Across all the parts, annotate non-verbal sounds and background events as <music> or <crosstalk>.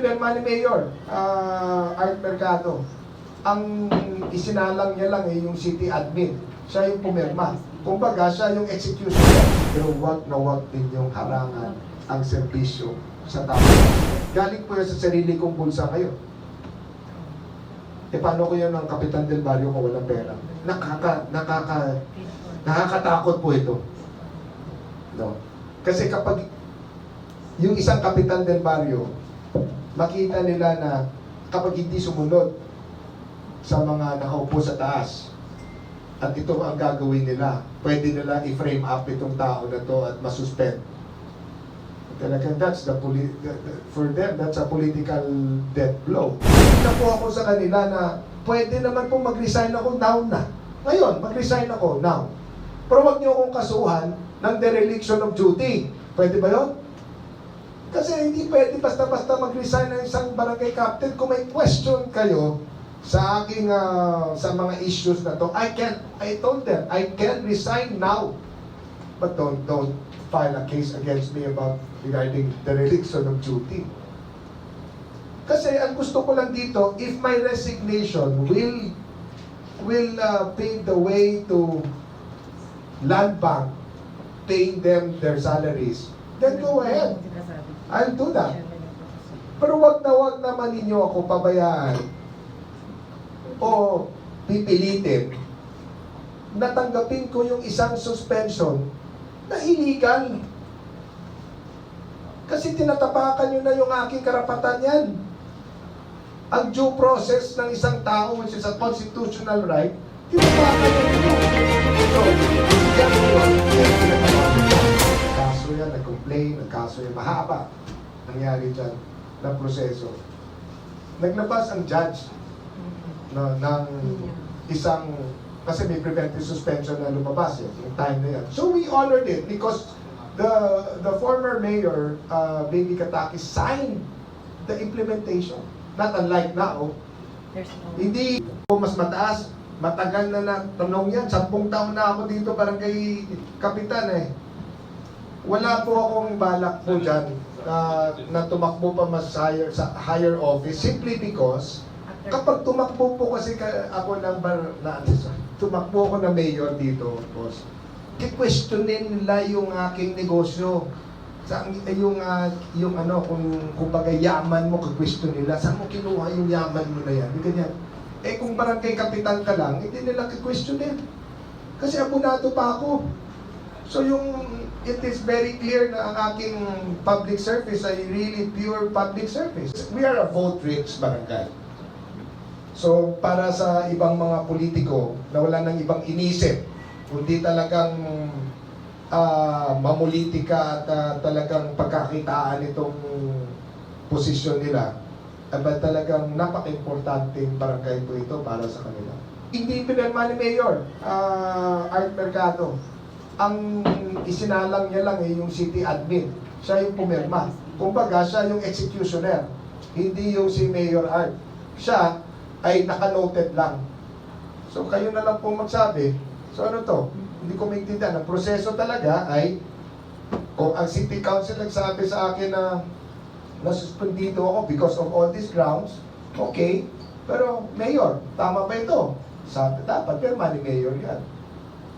pinirma ni Mayor ah, Art Mercado. Ang isinalang niya lang eh, yung city admin. Siya yung pumirma. Kumbaga, siya yung executioner. Pero wag na wag din yung harangan ang serbisyo sa tao. Galing po yan sa sarili kong bulsa ngayon. E paano ko yan ng Kapitan Del Barrio kung walang pera? Nakaka, nakaka, nakakatakot po ito. No? Kasi kapag yung isang Kapitan Del Barrio, makita nila na kapag hindi sumunod sa mga nakaupo sa taas, at ito ang gagawin nila, pwede nila i-frame up itong tao na to at masuspend. Talagang that's the, poli- for them, that's a political death blow. Kita po ako sa kanila na pwede naman po mag-resign ako now na. Ngayon, mag-resign ako now. Pero wag niyo akong kasuhan ng dereliction of duty. Pwede ba yun? Kasi hindi pwede basta-basta mag-resign ng isang barangay captain kung may question kayo sa aking ah, sa mga issues na to. I can I told them I can resign now. But don't don't file a case against me about regarding the dereliction of duty. Kasi ang gusto ko lang dito, if my resignation will will uh, pave the way to land bank paying them their salaries, then go ahead. I'll do that. Pero wag na wag naman ninyo ako pabayaan o pipilitin na tanggapin ko yung isang suspension na illegal. Kasi tinatapakan nyo na yung aking karapatan yan. Ang due process ng isang tao, which is a constitutional right, tinatapakan nyo. So, yan yun. Yan pinatapakan. Kaso yan, nag-complain, nagkaso yan, mahaba nangyari dyan na proseso. Naglabas ang judge na, ng isang kasi may preventive suspension na lumabas eh, yung time na yan. So we honored it because the the former mayor, uh, Baby Kataki, signed the implementation. Not unlike now. There's no... Hindi po mas mataas, matagal na na tanong yan. Sampung taon na ako dito parang kay kapitan eh. Wala po akong balak po dyan na, na tumakbo pa mas higher, sa higher office simply because Kapag tumakbo po kasi ka, ako ng bar, na, tumakbo ako na mayor dito, boss, ki-questionin nila yung aking negosyo. Sa, yung, ah, yung ano, kung, kumbaga yaman mo, ki-question nila, saan mo kinuha yung yaman mo na yan? Ganyan. Eh kung barangay kapitan ka lang, hindi nila ki-questionin. Kasi abonado pa ako. So yung, it is very clear na ang aking public service ay really pure public service. We are a vote-rich barangay. So, para sa ibang mga politiko na wala nang ibang inisip, kundi talagang ah, mamulitika at ah, talagang pagkakitaan itong posisyon nila, aba talagang napaka-importanting barangay po ito para sa kanila. Hindi pinirma ni Mayor ah, Art Mercado. Ang isinalang niya lang eh, yung city admin. Siya yung pumirma. Kumbaga, siya yung executioner. Hindi yung si Mayor Art. Siya, ay nakanoted lang. So kayo na lang po magsabi, so ano to? Hindi ko maintindihan. Ang proseso talaga ay, kung ang city council nagsabi sa akin na nasuspendido ako because of all these grounds, okay. Pero mayor, tama ba ito? Sabi, dapat pirma ni mayor yan.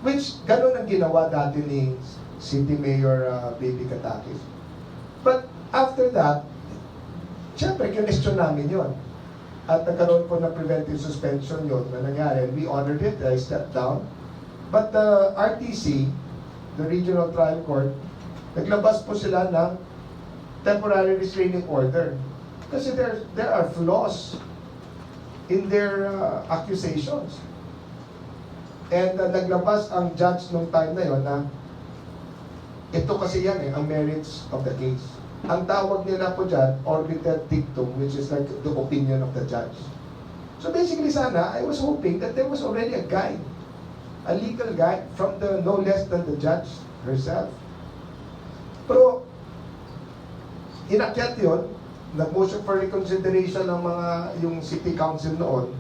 Which, ganun ang ginawa dati ni City Mayor uh, Baby Katakis. But after that, syempre, kinestyon namin yon at nagkaroon po ng preventive suspension yon na nangyari. We honored it, I stepped down. But the RTC, the Regional Trial Court, naglabas po sila ng temporary restraining order. Kasi there, there are flaws in their uh, accusations. And uh, naglabas ang judge nung time na yon na ito kasi yan eh, ang merits of the case. Ang tawag nila po dyan, orbital dictum, which is like the opinion of the judge. So basically sana, I was hoping that there was already a guide, a legal guide from the no less than the judge herself. Pero, inakyat yun, nag-motion for reconsideration ng mga, yung city council noon,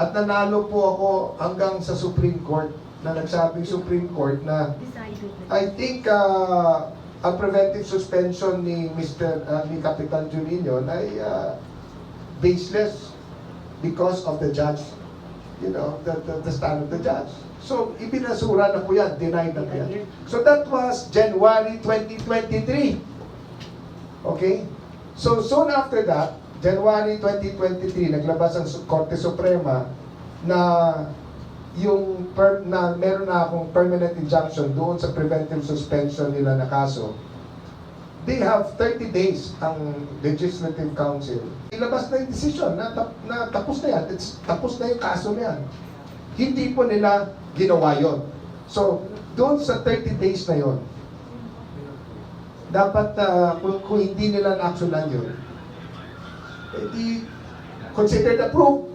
at nanalo po ako hanggang sa Supreme Court, na nagsabing Supreme Court na. I think uh, ang preventive suspension ni Mr. uh, ni Kapitan Juninho ay uh, baseless because of the judge, you know, the, the, the stand of the judge. So, ibinasura na po yan, denied na po yan. So, that was January 2023. Okay? So, soon after that, January 2023, naglabas ang Korte Suprema na yung per, na meron na akong permanent injunction doon sa preventive suspension nila na kaso. They have 30 days ang Legislative Council. Ilabas na yung decision na, tap, na tapos na yan. It's, tapos na yung kaso na yan. Hindi po nila ginawa yon. So, doon sa 30 days na yon, dapat ah, kung, kung hindi nila na-actionan yun, edi considered approved.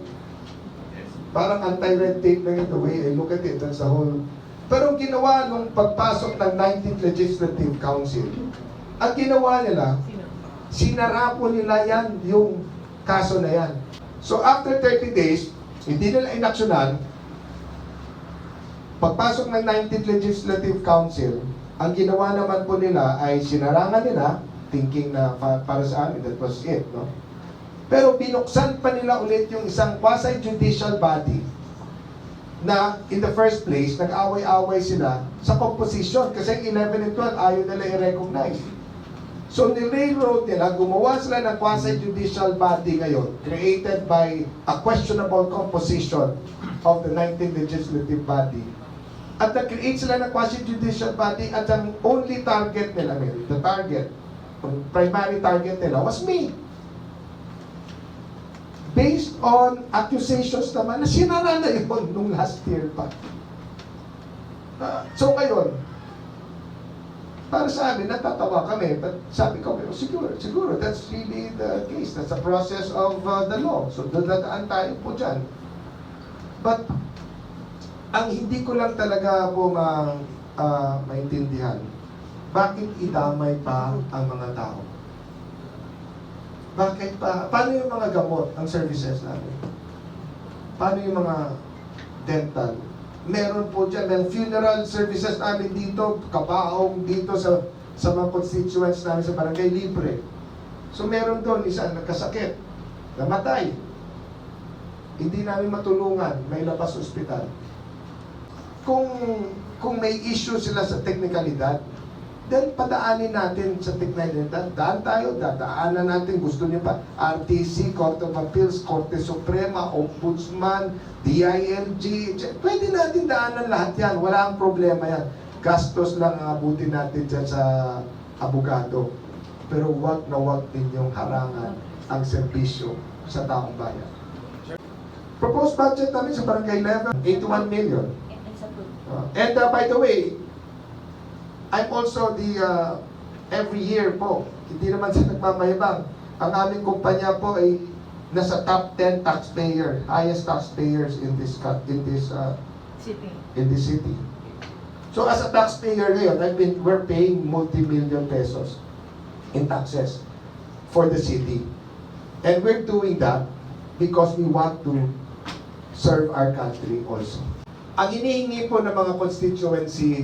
Parang anti-red tape lang yun, the way I look at it, the whole... Pero ginawa nung pagpasok ng 19th Legislative Council, ang ginawa nila, sinara po nila yan, yung kaso na yan. So after 30 days, hindi nila inaksyonan, pagpasok ng 19th Legislative Council, ang ginawa naman po nila ay sinarangan nila, thinking na pa- para sa amin, that was it, no? Pero binuksan pa nila ulit yung isang quasi-judicial body na in the first place, nag-away-away sila sa composition kasi ang 11 and 12 ayaw nila i-recognize. So, ni-railroad nila, gumawa sila ng quasi-judicial body ngayon created by a questionable composition of the 19th legislative body. At nag-create sila ng quasi-judicial body at ang only target nila, the target, primary target nila was me. Based on accusations naman na sinara na yun <laughs> nung last year pa. Ah, so ngayon, para sa amin, natatawa kami. But sabi ko, "Pero siguro, siguro, that's really the case. That's a process of uh, the law. So, dadaan tayo po dyan. But, ang hindi ko lang talaga po ma, ah, maintindihan, bakit idamay pa ang mga tao? Bakit pa? Paano yung mga gamot, ang services namin? Paano yung mga dental? Meron po dyan, may funeral services namin dito, kabaong dito sa sa mga constituents namin sa barangay libre. So meron doon isa nagkasakit, namatay. Hindi namin matulungan, may labas ospital. Kung kung may issue sila sa teknikalidad, then padaanin natin sa teknikalidad. Daan tayo, dadaanan natin. Gusto niyo pa, RTC, Court of Appeals, Korte Suprema, Ombudsman, DILG. Pwede natin daanan lahat yan. Wala ang problema yan. Gastos lang ang abutin natin dyan sa abogado. Pero wag na wag ninyong harangan ang serbisyo sa taong bayan. Proposed budget namin sa barangay level, 81 million. Uh, and uh, by the way, I'm also the, uh, every year po, hindi naman sa nagmamayabang, ang aming kumpanya po ay nasa top 10 taxpayer, highest taxpayers in this in this uh, City. in this city. So as a taxpayer ngayon, I mean, we're paying multi-million pesos in taxes for the city. And we're doing that because we want to serve our country also. Ang hinihingi po ng mga constituency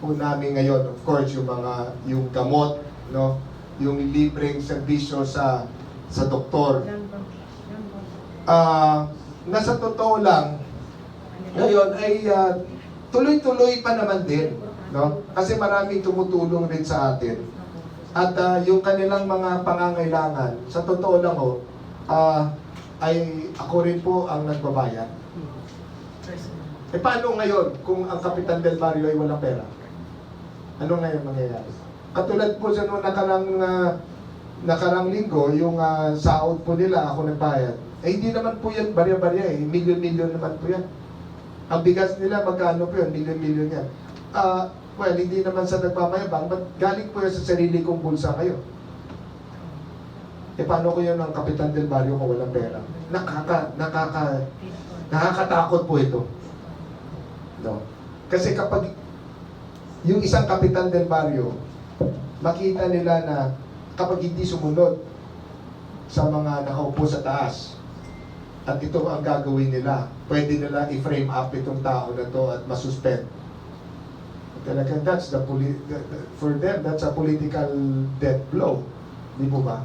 po namin ngayon, of course, yung mga yung gamot, no, yung libreng serbisyo sa sa doktor. Ah, nasa totoo lang, ngayon ay ah, tuloy-tuloy pa naman din, no? Kasi maraming tumutulong rin sa atin. At ah, yung kanilang mga pangangailangan, sa totoo lang ho, ah, ay ako rin po ang nagbabayad. Eh paano ngayon kung ang Kapitan Del Barrio ay walang pera? Ano ngayon mangyayari? Katulad po sa nung nakarang, ah, nakarang linggo, yung ah, sahod po nila, ako nagbayad. Eh hindi naman po yan barya-barya eh. Milyon-milyon naman po yan. Ang bigas nila, magkano po yun? Milyon-milyon yan. Ah, well, hindi naman sa nagmamayabang, but galing po yan sa sarili kong bulsa kayo. Eh paano ko yun ang Kapitan Del Barrio kung walang pera? Nakaka, nakaka, nakakatakot po ito. No? Kasi kapag yung isang Kapitan Del Barrio, makita nila na kapag hindi sumunod sa mga nakaupo sa taas, at ito ang gagawin nila, pwede nila i-frame up itong tao na to at masuspend. Talagang that's the, for them, that's a political death blow. Di po ba?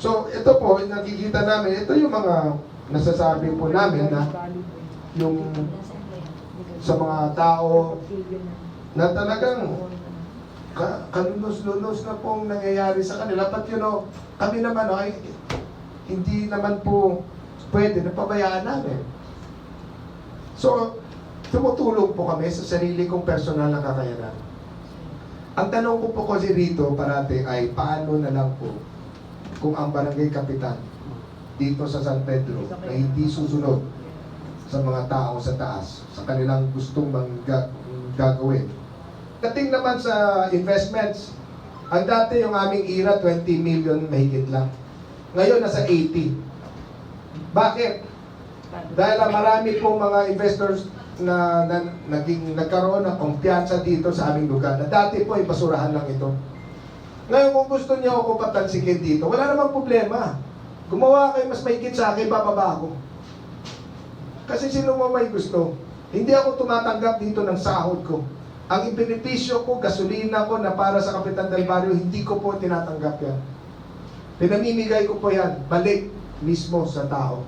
So, ito po, nakikita namin, ito yung mga nasasabi po namin na yung sa mga tao na talagang ka, kalunos-lunos na pong nangyayari sa kanila. But you know, kami naman ay hindi naman po pwede na pabayaan namin. So, tumutulong po kami sa sarili kong personal na kakayanan. Ang tanong ko po kasi rito parati ay paano na lang po kung ang barangay kapitan dito sa San Pedro na hindi susunod sa mga tao sa taas, sa kanilang gustong mang ga- gagawin. Dating naman sa investments, ang dati yung aming IRA, 20 million mahigit lang. Ngayon, nasa 80. Bakit? Dahil marami pong mga investors na, na naging nagkaroon ng kumpiyansa dito sa aming lugar na dati po ay basurahan lang ito. Ngayon kung gusto niyo ako patansikin dito, wala namang problema. Gumawa kayo mas mahigit sa akin, bababa ako. Kasi sino mo may gusto? Hindi ako tumatanggap dito ng sahod ko. Ang benepisyo ko, gasolina ko na para sa Kapitan del Barrio, hindi ko po tinatanggap yan. Pinamimigay ko po yan, balik mismo sa tao.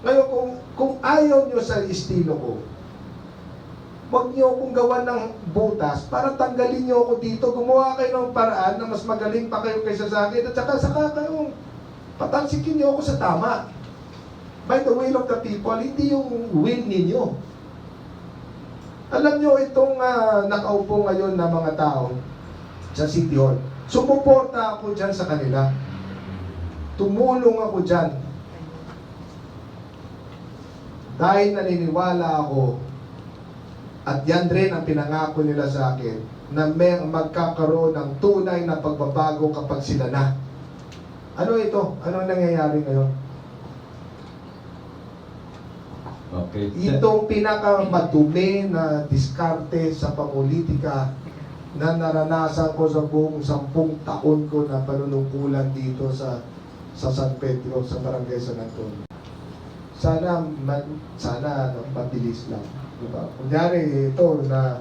Ngayon, kung, kung ayaw nyo sa estilo ko, huwag nyo akong gawan ng butas para tanggalin nyo ako dito. Gumawa kayo ng paraan na mas magaling pa kayo kaysa sa akin. At saka, saka kayo, patansikin nyo ako sa tama. By the will of the people, hindi yung will ninyo. Alam nyo, itong ah, nakaupo ngayon na mga tao sa City Hall, sumuporta ako dyan sa kanila. Tumulong ako dyan. Dahil naniniwala ako, at yan rin ang pinangako nila sa akin, na may magkakaroon ng tunay na pagbabago kapag sila na. Ano ito? Ano ang nangyayari ngayon? Okay. Itong pinakamadumi na diskarte sa pamulitika na naranasan ko sa buong sampung taon ko na panunungkulan dito sa sa San Pedro, sa Barangay San Antonio. Sana, man, sana ano, mabilis lang. Diba? Kunyari ito na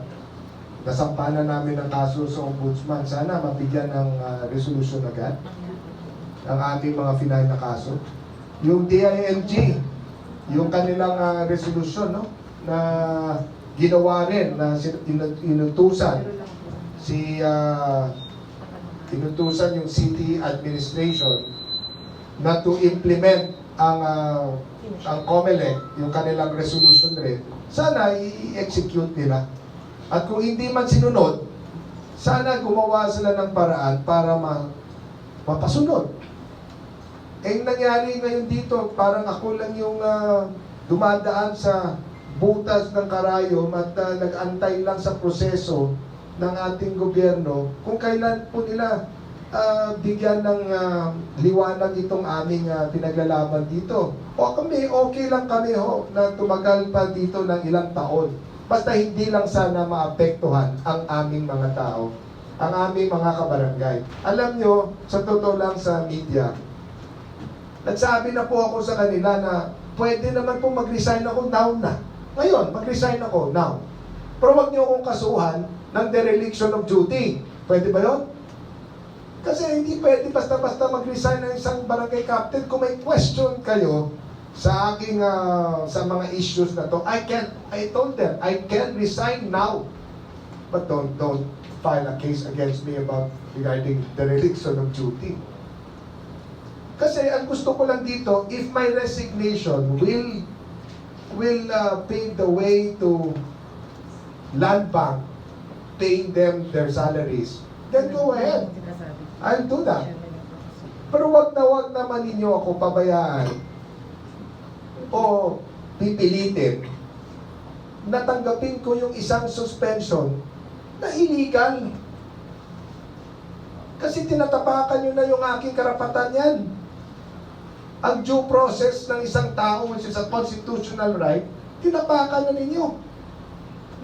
nasampanan namin ng kaso sa ombudsman, sana mabigyan ng ah, resolution agad ang aming mga final na kaso. Yung DILG, yung kanilang ah, resolution no na ginawa rin na inutusan si ah, inutusan yung city administration na to implement ang ah, ang COMELEC, yung kanilang resolution rin, sana i-execute nila. At kung hindi man sinunod, sana gumawa sila ng paraan para ma mapasunod. Eh, nangyari ngayon dito, parang ako lang yung ah, dumadaan sa butas ng karayom at ah, nag-antay lang sa proseso ng ating gobyerno kung kailan po nila ah, bigyan ng ah, liwanag itong aming ah, pinaglalaban dito. O kami, okay lang kami ho na tumagal pa dito ng ilang taon. Basta hindi lang sana maapektuhan ang aming mga tao, ang aming mga kabarangay. Alam nyo, sa totoo lang sa media, Nagsabi na po ako sa kanila na pwede naman po mag-resign ako now na. Ngayon, mag-resign ako now. Pero wag niyo akong kasuhan ng dereliction of duty. Pwede ba yon? Kasi hindi pwede basta-basta mag-resign ng isang barangay captain kung may question kayo sa aking ah, sa mga issues na to. I can I told them I can resign now. But don't don't file a case against me about regarding dereliction of duty. Kasi ang gusto ko lang dito, if my resignation will will uh, pave the way to land bank paying them their salaries, then go ahead. I'll do that. Pero wag na wag naman ninyo ako pabayaan o pipilitin na tanggapin ko yung isang suspension na illegal. Kasi tinatapakan nyo na yung aking karapatan yan. Ang due process ng isang tao, which is a constitutional right, tinapakan na ninyo.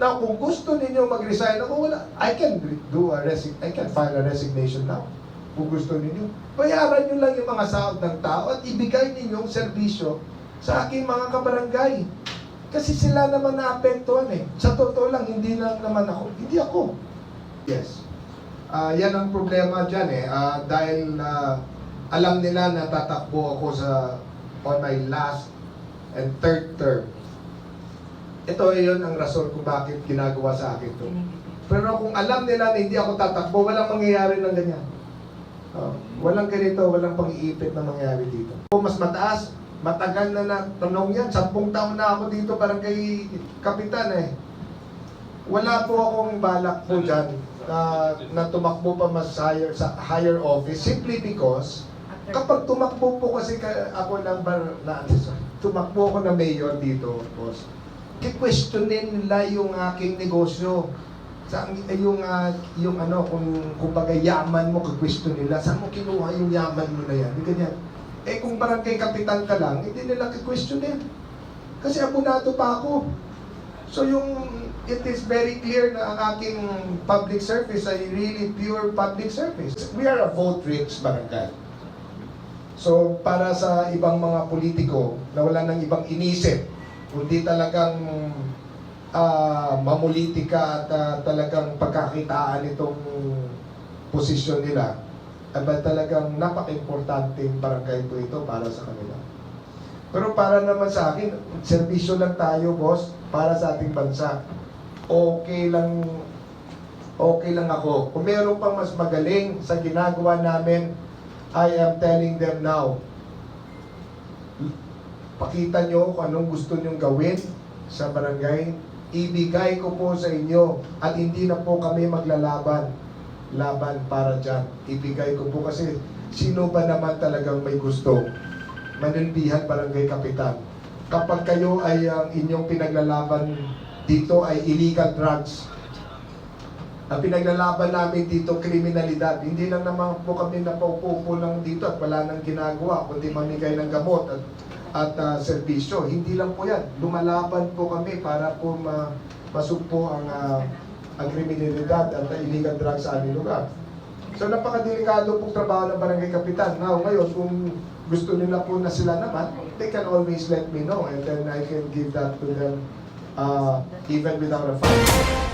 Now, kung gusto ninyo mag-resign ako, wala, I can do a resi- I can file a resignation now. Kung gusto ninyo. Bayaran nyo lang yung mga sahod ng tao at ibigay ninyong serbisyo sa aking mga kabarangay. Kasi sila naman naapektuhan eh. Sa totoo lang, hindi lang naman ako. Hindi ako. Yes. Ah, yan ang problema dyan eh. Ah, dahil ah, alam nila na tatakbo ako sa on my last and third term. Ito yun ang rason kung bakit ginagawa sa akin to. Pero kung alam nila na hindi ako tatakbo, walang mangyayari ng ganyan. Oh, walang ganito, walang pang-iipit na mangyayari dito. Kung mas mataas, matagal na na tanong yan. Sampung taon na ako dito parang kay kapitan eh. Wala po akong balak po dyan na, na tumakbo pa mas higher, sa higher office simply because kapag tumakbo po kasi ka, ako ng bar, na, tumakbo ako na mayor dito, boss, kikwestiyonin nila yung aking negosyo. Sa eh, yung ah, yung ano kung kumbaga yaman mo kikwestiyon nila saan mo kinuha yung yaman mo na yan? Ganyan. Eh kung barangay kapitan ka lang hindi nila kikwestiyonin kasi abonado pa ako. So yung it is very clear na ang aking public service ay really pure public service. We are a vote rich barangay So, para sa ibang mga politiko na wala nang ibang inisip, kundi talagang ah, mamulitika at ah, talagang pagkakitaan itong posisyon nila, aba talagang napaka-importanting barangay po ito para sa kanila. Pero para naman sa akin, serbisyo lang tayo, boss, para sa ating bansa. Okay lang okay lang ako. Kung meron pang mas magaling sa ginagawa namin, I am telling them now, pakita nyo kung anong gusto nyong gawin sa barangay. Ibigay ko po sa inyo at hindi na po kami maglalaban laban para dyan. Ibigay ko po kasi sino ba naman talagang may gusto manilbihan barangay kapitan. Kapag kayo ay ang inyong pinaglalaban dito ay illegal drugs, ang pinaglalaban namin dito, kriminalidad. Hindi lang naman po kami napaupo lang dito at wala nang ginagawa, kundi mamigay ng gamot at, at ah, serbisyo. Hindi lang po yan. Lumalaban po kami para po ma, masugpo ang, ah, ang kriminalidad at illegal drugs sa aming lugar. So napakadelikado pong trabaho ng barangay kapitan. Now, ngayon, kung gusto nila po na sila naman, they can always let me know and then I can give that to them uh, even without a fight.